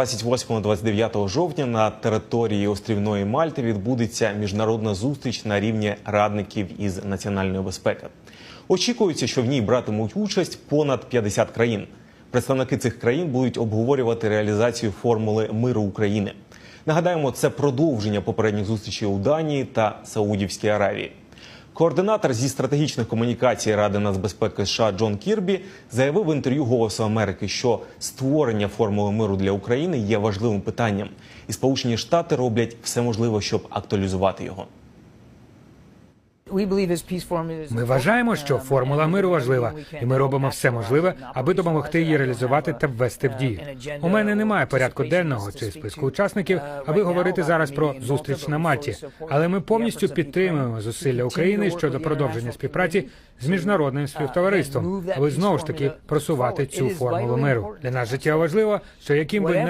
28-29 жовтня на території острівної Мальти відбудеться міжнародна зустріч на рівні радників із національної безпеки. Очікується, що в ній братимуть участь понад 50 країн. Представники цих країн будуть обговорювати реалізацію формули миру України. Нагадаємо, це продовження попередніх зустрічей у Данії та Саудівській Аравії. Координатор зі стратегічних комунікацій Ради нацбезпеки США Джон Кірбі заявив в інтерв'ю Голосу Америки, що створення формули миру для України є важливим питанням, і Сполучені Штати роблять все можливе, щоб актуалізувати його. Ми вважаємо, що формула миру важлива, і ми робимо все можливе, аби допомогти її реалізувати та ввести в дію. У мене немає порядку денного чи списку учасників, аби говорити зараз про зустріч на Мальті. Але ми повністю підтримуємо зусилля України щодо продовження співпраці з міжнародним співтовариством, аби знову ж таки просувати цю формулу миру. Для нас життєво важливо, що яким би не